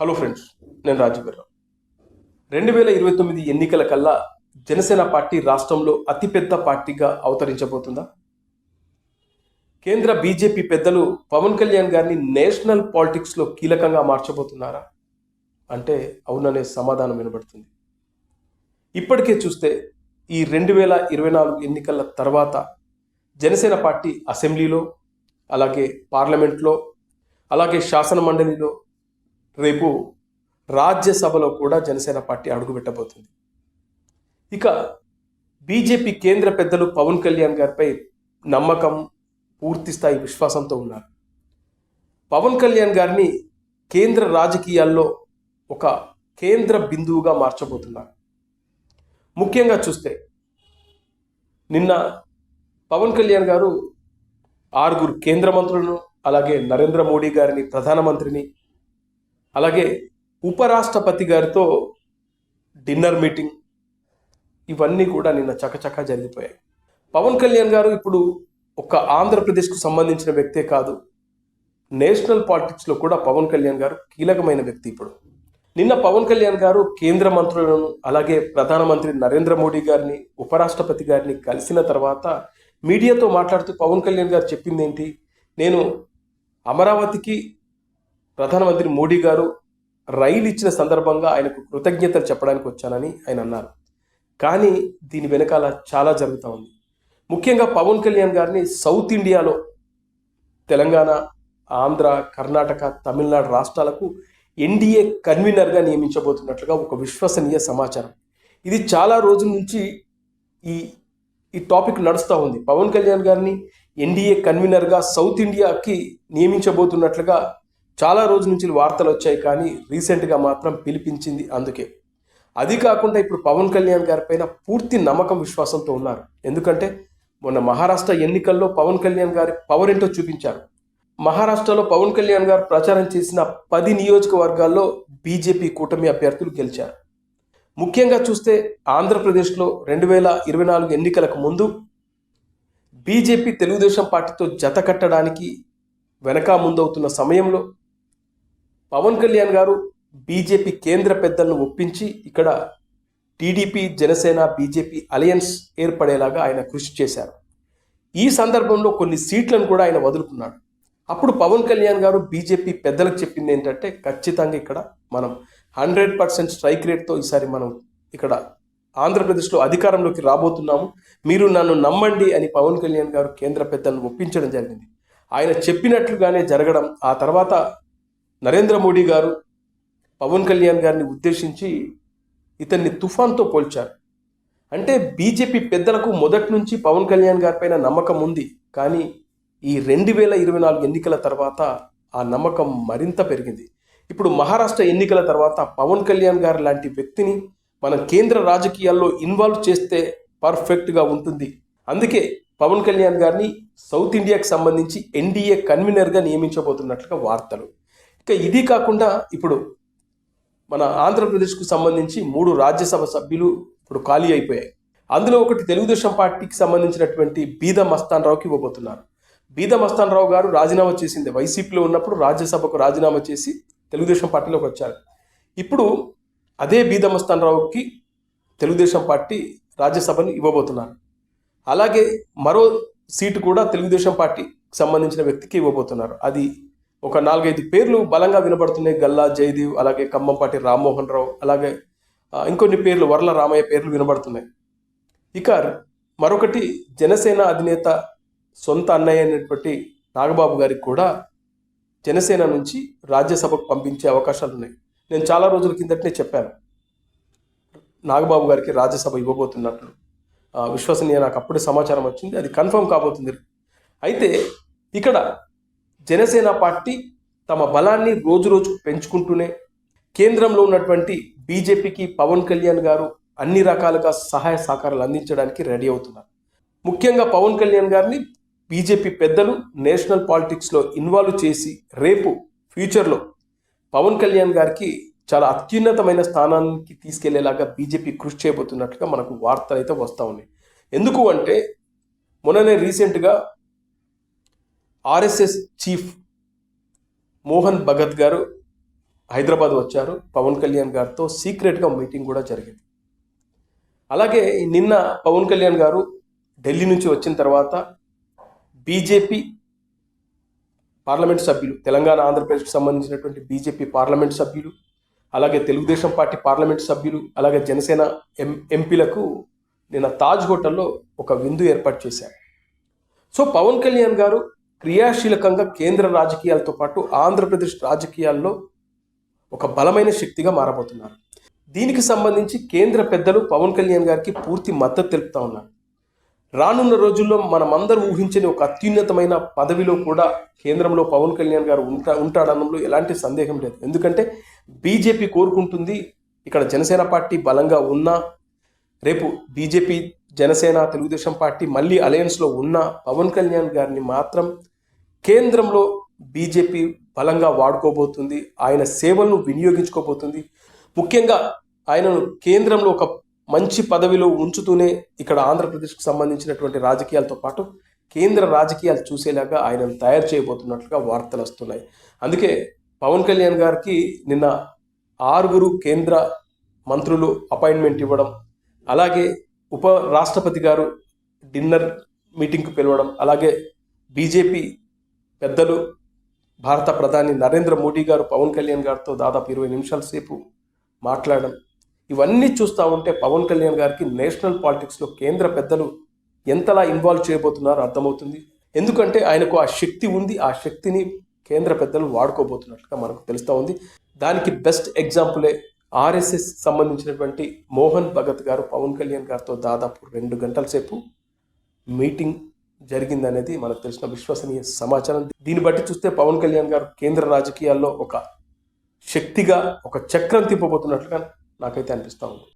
Hello friends నేను రాజీవ్ రెండు వేల ఇరవై తొమ్మిది ఎన్నికల కల్లా జనసేన పార్టీ రాష్ట్రంలో అతిపెద్ద పార్టీగా అవతరించబోతుందా? కేంద్ర బీజేపీ పెద్దలు పవన్ కళ్యాణ్ గారిని నేషనల్ పాలిటిక్స్లో కీలకంగా మార్చబోతున్నారా? అంటే అవుననే సమాధానం వినబడుతుంది. ఇప్పటికే చూస్తే ఈ రెండు వేల ఇరవై నాలుగు ఎన్నికల తర్వాత జనసేన పార్టీ అసెంబ్లీలో అలాగే పార్లమెంట్లో అలాగే శాసన మండలిలో రేపు రాజ్యసభలో కూడా జనసేన పార్టీ అడుగుపెట్టబోతుంది ఇక బీజేపీ కేంద్ర పెద్దలు పవన్ కళ్యాణ్ గారిపై నమ్మకం పూర్తి స్థాయి విశ్వాసంతో ఉన్నారు. పవన్ కళ్యాణ్ గారిని కేంద్ర రాజకీయాల్లో ఒక కేంద్ర బిందువుగా మార్చబోతున్నారు. ముఖ్యంగా చూస్తే నిన్న పవన్ కళ్యాణ్ గారు ఆరుగురు కేంద్ర మంత్రులను అలాగే నరేంద్ర మోడీ గారిని ప్రధానమంత్రిని అలాగే ఉపరాష్ట్రపతి గారితో డిన్నర్ మీటింగ్ ఇవన్నీ కూడా నిన్న చకచకా జరిగిపోయాయి. పవన్ కళ్యాణ్ గారు ఇప్పుడు ఒక ఆంధ్రప్రదేశ్కు సంబంధించిన వ్యక్తే కాదు నేషనల్ పాలిటిక్స్లో కూడా పవన్ కళ్యాణ్ గారు కీలకమైన వ్యక్తి ఇప్పుడు. నిన్న పవన్ కళ్యాణ్ గారు కేంద్ర మంత్రులను అలాగే ప్రధానమంత్రి నరేంద్ర మోడీ గారిని ఉపరాష్ట్రపతి గారిని కలిసిన తర్వాత మీడియాతో మాట్లాడుతూ పవన్ కళ్యాణ్ గారు చెప్పింది ఏంటి నేను అమరావతికి ప్రధానమంత్రి మోడీ గారు రైలు ఇచ్చిన సందర్భంగా ఆయనకు కృతజ్ఞతలు చెప్పడానికి వచ్చానని ఆయన అన్నారు. కానీ దీని వెనకాల చాలా జరుగుతూ ఉంది. ముఖ్యంగా పవన్ కళ్యాణ్ గారిని సౌత్ ఇండియాలో తెలంగాణ ఆంధ్ర కర్ణాటక తమిళనాడు రాష్ట్రాలకు ఎన్డీఏ కన్వీనర్గా నియమించబోతున్నట్లుగా ఒక విశ్వసనీయ సమాచారం. ఇది చాలా రోజుల నుంచి ఈ ఈ టాపిక్ నడుస్తూ ఉంది. పవన్ కళ్యాణ్ గారిని ఎన్డీఏ కన్వీనర్గా సౌత్ ఇండియాకి నియమించబోతున్నట్లుగా చాలా రోజుల నుంచి వార్తలు వచ్చాయి కానీ రీసెంట్గా మాత్రం పిలిపించింది అందుకే. అది కాకుండా ఇప్పుడు పవన్ కళ్యాణ్ గారి పైన పూర్తి నమ్మకం విశ్వాసంతో ఉన్నారు. ఎందుకంటే మొన్న మహారాష్ట్ర ఎన్నికల్లో పవన్ కళ్యాణ్ గారి పవర్ ఏంటో చూపించారు. మహారాష్ట్రలో పవన్ కళ్యాణ్ గారు ప్రచారం చేసిన పది నియోజకవర్గాల్లో బీజేపీ కూటమి అభ్యర్థులు గెలిచారు. ముఖ్యంగా చూస్తే ఆంధ్రప్రదేశ్లో రెండు వేల ఇరవై నాలుగు ఎన్నికలకు ముందు బీజేపీ తెలుగుదేశం పార్టీతో జత కట్టడానికి వెనక ముందవుతున్న సమయంలో పవన్ కళ్యాణ్ గారు బీజేపీ కేంద్ర పెద్దలను ఒప్పించి ఇక్కడ టీడీపీ జనసేన బీజేపీ అలయన్స్ ఏర్పడేలాగా ఆయన కృషి చేశారు. ఈ సందర్భంలో కొన్ని సీట్లను కూడా ఆయన వదులుకున్నాడు. అప్పుడు పవన్ కళ్యాణ్ గారు బీజేపీ పెద్దలకు చెప్పింది ఏంటంటే ఖచ్చితంగా ఇక్కడ మనం హండ్రెడ్ పర్సెంట్ స్ట్రైక్ రేట్తో ఈసారి మనం ఇక్కడ ఆంధ్రప్రదేశ్లో అధికారంలోకి రాబోతున్నాము. మీరు నన్ను నమ్మండి అని పవన్ కళ్యాణ్ గారు కేంద్ర పెద్దలను ఒప్పించడం జరిగింది. ఆయన చెప్పినట్లుగానే జరగడం ఆ తర్వాత నరేంద్ర మోడీ గారు పవన్ కళ్యాణ్ గారిని ఉద్దేశించి ఇతన్ని తుఫాన్తో పోల్చారు. అంటే బీజేపీ పెద్దలకు మొదటి నుంచి పవన్ కళ్యాణ్ గారిపైన నమ్మకం ఉంది. కానీ ఈ రెండు వేల ఇరవై నాలుగు ఎన్నికల తర్వాత ఆ నమ్మకం మరింత పెరిగింది. ఇప్పుడు మహారాష్ట్ర ఎన్నికల తర్వాత పవన్ కళ్యాణ్ గారు లాంటి వ్యక్తిని మనం కేంద్ర రాజకీయాల్లో ఇన్వాల్వ్ చేస్తే పర్ఫెక్ట్గా ఉంటుంది. అందుకే పవన్ కళ్యాణ్ గారిని సౌత్ ఇండియాకి సంబంధించి ఎన్డీఏ కన్వీనర్గా నియమించబోతున్నట్లుగా వార్తలు. ఇక ఇది కాకుండా ఇప్పుడు మన ఆంధ్రప్రదేశ్కు సంబంధించి మూడు రాజ్యసభ సభ్యులు ఇప్పుడు ఖాళీ అయిపోయాయి. అందులో ఒకటి తెలుగుదేశం పార్టీకి సంబంధించినటువంటి బీద మస్తాన్ రావుకి ఇవ్వబోతున్నారు. బీద మస్తాన్ రావు గారు రాజీనామా చేసింది వైసీపీలో ఉన్నప్పుడు రాజ్యసభకు రాజీనామా చేసి తెలుగుదేశం పార్టీలోకి వచ్చారు. ఇప్పుడు అదే బీద మస్తాన్ రావుకి తెలుగుదేశం పార్టీ రాజ్యసభను ఇవ్వబోతున్నారు. అలాగే మరో సీటు కూడా తెలుగుదేశం పార్టీకి సంబంధించిన వ్యక్తికి ఇవ్వబోతున్నారు. అది ఒక నాలుగైదు పేర్లు బలంగా వినబడుతున్నాయి గల్లా జయదేవ్ అలాగే ఖమ్మంపాటి రామ్మోహన్ రావు అలాగే ఇంకొన్ని పేర్లు వరల రామయ్య పేర్లు వినబడుతున్నాయి. ఇక మరొకటి జనసేన అధినేత సొంత అన్నయ్య అయినటువంటి నాగబాబు గారికి కూడా జనసేన నుంచి రాజ్యసభకు పంపించే అవకాశాలు ఉన్నాయి. నేను చాలా రోజుల కిందటనే చెప్పాను. నాగబాబు గారికి రాజ్యసభ ఇవ్వబోతున్నట్లు. విశ్వసనీయ నాకు అప్పుడే సమాచారం వచ్చింది. అది కన్ఫర్మ్ కాబోతుంది. అయితే ఇక్కడ జనసేన పార్టీ తమ బలాన్ని రోజు రోజుకు పెంచుకుంటూనే కేంద్రంలో ఉన్నటువంటి బీజేపీకి పవన్ కళ్యాణ్ గారు అన్ని రకాలుగా సహాయ సహకారాలు అందించడానికి రెడీ అవుతున్నారు. ముఖ్యంగా పవన్ కళ్యాణ్ గారిని బీజేపీ పెద్దలు నేషనల్ పాలిటిక్స్లో ఇన్వాల్వ్ చేసి రేపు ఫ్యూచర్లో పవన్ కళ్యాణ్ గారికి చాలా అత్యున్నతమైన స్థానానికి తీసుకెళ్ళేలాగా బీజేపీ కృషి చేయబోతున్నట్లుగా మనకు వార్తలు అయితే వస్తూ ఉన్నాయి. ఎందుకు అంటే మొన్ననే రీసెంట్గా ఆర్ఎస్ఎస్ చీఫ్ మోహన్ భగత్ గారు హైదరాబాద్ వచ్చారు. పవన్ కళ్యాణ్ గారితో సీక్రెట్గా మీటింగ్ కూడా జరిగింది. అలాగే నిన్న పవన్ కళ్యాణ్ గారు ఢిల్లీ నుంచి వచ్చిన తర్వాత బీజేపీ పార్లమెంట్ సభ్యులు తెలంగాణ ఆంధ్రప్రదేశ్కి సంబంధించినటువంటి బీజేపీ పార్లమెంట్ సభ్యులు అలాగే తెలుగుదేశం పార్టీ పార్లమెంట్ సభ్యులు అలాగే జనసేన ఎం ఎంపీలకు నిన్న తాజ్ హోటల్లో ఒక విందు ఏర్పాటు చేశారు. సో పవన్ కళ్యాణ్ గారు క్రియాశీలకంగా కేంద్ర రాజకీయాలతో పాటు ఆంధ్రప్రదేశ్ రాజకీయాల్లో ఒక బలమైన శక్తిగా మారబోతున్నారు. దీనికి సంబంధించి కేంద్ర పెద్దలు పవన్ కళ్యాణ్ గారికి పూర్తి మద్దతు తెలుపుతా ఉన్నారు. రానున్న రోజుల్లో మనమందరూ ఊహించని ఒక అత్యున్నతమైన పదవిలో కూడా కేంద్రంలో పవన్ కళ్యాణ్ గారు ఉంటా ఉంటాడనంలో ఎలాంటి సందేహం లేదు. ఎందుకంటే బీజేపీ కోరుకుంటుంది ఇక్కడ జనసేన పార్టీ బలంగా ఉన్నా రేపు బీజేపీ జనసేన తెలుగుదేశం పార్టీ మళ్ళీ అలయన్స్లో ఉన్న పవన్ కళ్యాణ్ గారిని మాత్రం కేంద్రంలో బీజేపీ బలంగా వాడుకోబోతుంది. ఆయన సేవలను వినియోగించుకోబోతుంది. ముఖ్యంగా ఆయనను కేంద్రంలో ఒక మంచి పదవిలో ఉంచుతూనే ఇక్కడ ఆంధ్రప్రదేశ్కు సంబంధించినటువంటి రాజకీయాలతో పాటు కేంద్ర రాజకీయాలు చూసేలాగా ఆయనను తయారు చేయబోతున్నట్లుగా వార్తలు వస్తున్నాయి. అందుకే పవన్ కళ్యాణ్ గారికి నిన్న ఆరుగురు కేంద్ర మంత్రులు అపాయింట్మెంట్ ఇవ్వడం అలాగే ఉప రాష్ట్రపతి గారు డిన్నర్ మీటింగ్కు పిలవడం అలాగే బీజేపీ పెద్దలు భారత ప్రధాని నరేంద్ర మోడీ గారు పవన్ కళ్యాణ్ గారితో దాదాపు ఇరవై నిమిషాల సేపు మాట్లాడడం. ఇవన్నీ చూస్తూ ఉంటే పవన్ కళ్యాణ్ గారికి నేషనల్ పాలిటిక్స్లో కేంద్ర పెద్దలు ఎంతలా ఇన్వాల్వ్ చేయబోతున్నారో అర్థమవుతుంది. ఎందుకంటే ఆయనకు ఆ శక్తి ఉంది ఆ శక్తిని కేంద్ర పెద్దలు వాడుకోబోతున్నట్లుగా మనకు తెలుస్తూ ఉంది. దానికి బెస్ట్ ఎగ్జాంపులే ఆర్ఎస్ఎస్ సంబంధించినటువంటి మోహన్ భగత్ గారు పవన్ కళ్యాణ్ గారితో దాదాపు రెండు గంటల సేపు మీటింగ్ జరిగిందనేది మనకు తెలిసిన విశ్వసనీయ సమాచారం. దీన్ని బట్టి చూస్తే పవన్ కళ్యాణ్ గారు కేంద్ర రాజకీయాల్లో ఒక శక్తిగా ఒక చక్రం తిప్పబోతున్నట్లుగా నాకైతే అనిపిస్తూ ఉంది.